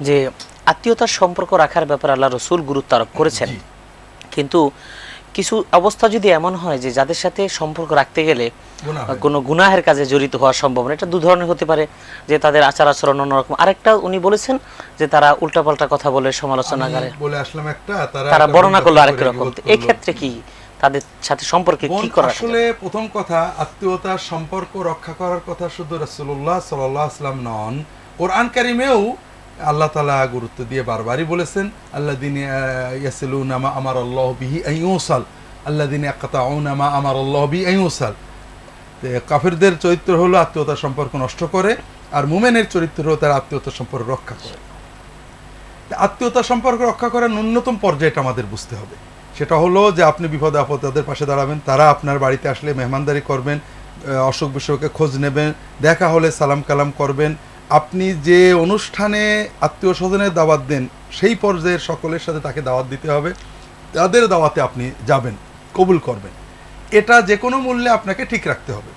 যে আত্মীয়তার সম্পর্ক রাখার ব্যাপারে আল্লাহ রসুল গুরুত্ব আরোপ করেছেন। কিন্তু কিছু অবস্থা যদি এমন হয় যে যাদের সাথে সম্পর্ক রাখতে গেলে কোনো গুনাহের কাজে জড়িত হওয়ার সম্ভাবনা এটা দু ধরনের হতে পারে। যে তাদের আচার আচরণ অন্যরকম। আরেকটা উনি বলেছেন যে তারা উল্টাপাল্টা কথা বলে সমালোচনা করে। তারা বর্ণনা করল আরেক রকম। গিবত তো এই করল। ক্ষেত্রে কি তাদের সাথে সম্পর্কে কি করা আসলে প্রথম কথা আত্মীয়তার সম্পর্ক রক্ষা করার কথা শুধু রাসূলুল্লাহ সাল্লাল্লাহু আলাইহি সাল্লাম নন কোরআন কারিমেও আল্লাহ তাআলা গুরুত্ব দিয়ে বারবারই বলেছেন, আল্লাযিনা ইয়াসিলুনা মা আমার আল্লাহ বিহি আইয়ুসাল আল্লাযিনা ইয়াকতাউনা মা আমার আল্লাহ বিহি আইয়ুসাল তো কাফিরদের চরিত্র হলো আত্মীয়তার সম্পর্ক নষ্ট করে, আর মুমেনের চরিত্র হলো তার আত্মীয়তার সম্পর্ক রক্ষা করে। তা আত্মীয়তার সম্পর্ক রক্ষা করার ন্যূনতম পর্যায়টা আমাদের বুঝতে হবে। সেটা হলো যে আপনি বিপদে আপদ তাদের পাশে দাঁড়াবেন, তারা আপনার বাড়িতে আসলে মেহমানদারি করবেন অসুখ বিসুখে খোঁজ নেবেন, দেখা হলে সালাম কালাম করবেন আপনি যে অনুষ্ঠানে আত্মীয় স্বজনের দাওয়াত দেন, সেই পর্যায়ের সকলের সাথে তাকে দাওয়াত দিতে হবে। তাদের দাওয়াতে আপনি যাবেন, কবুল করবেন। এটা যে কোনো মূল্যে আপনাকে ঠিক রাখতে হবে।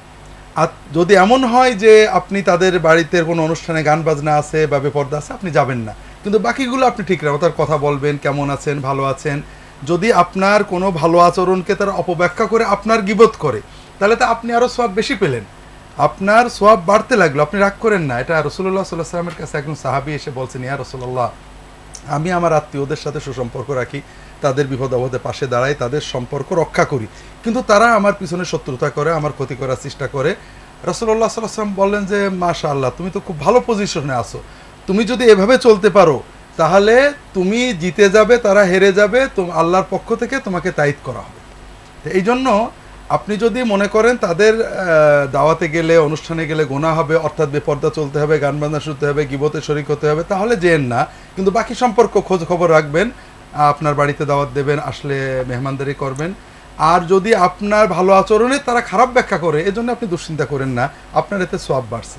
আর যদি এমন হয় যে আপনি তাদের বাড়িতে কোনো অনুষ্ঠানে গান বাজনা আছে বা বেপর্দা আছে, আপনি যাবেন না। কিন্তু বাকিগুলো আপনি ঠিক রাখবেন। তার কথা বলবেন, কেমন আছেন, ভালো আছেন। যদি আপনার কোনো ভালো আচরণকে তারা অপব্যাখ্যা করে, আপনার গিবত করে, তাহলে তো আপনি আরও সব বেশি পেলেন। আপনার সোয়াব বাড়তে লাগল, আপনি রাগ করেন না, এটা রসুল্লাহ সাল্লাহ সাল্লামের কাছে একজন সাহাবি এসে বলছেন, ইয়া রসুল্লাহ আমি আমার আত্মীয়দের সাথে সুসম্পর্ক রাখি, তাদের বিপদ আপদে পাশে দাঁড়াই, তাদের সম্পর্ক রক্ষা করি। কিন্তু তারা আমার পিছনে শত্রুতা করে, আমার ক্ষতি করার চেষ্টা করে। রসুল্লাহ সাল্লাম বললেন যে মাশা আল্লাহ তুমি তো খুব ভালো পজিশনে আছো। তুমি যদি এভাবে চলতে পারো, তাহলে তুমি জিতে যাবে, তারা হেরে যাবে, তো আল্লাহর পক্ষ থেকে তোমাকে তাইদ করা হবে। এই জন্য আপনি যদি মনে করেন তাদের দাওয়াতে গেলে, অনুষ্ঠানে গেলে গোনা হবে, অর্থাৎ বেপর্দা চলতে হবে, গান বাজনা শুনতে হবে, গিবতে শরিক হতে হবে, তাহলে যেন না। কিন্তু বাকি সম্পর্ক খোঁজ খবর রাখবেন, আপনার বাড়িতে দাওয়াত দেবেন, আসলে মেহমানদারি করবেন। আর যদি আপনার ভালো আচরণে তারা খারাপ ব্যাখ্যা করে, এজন্য আপনি দুশ্চিন্তা করেন না। আপনার এতে সোয়াব বাড়ছে।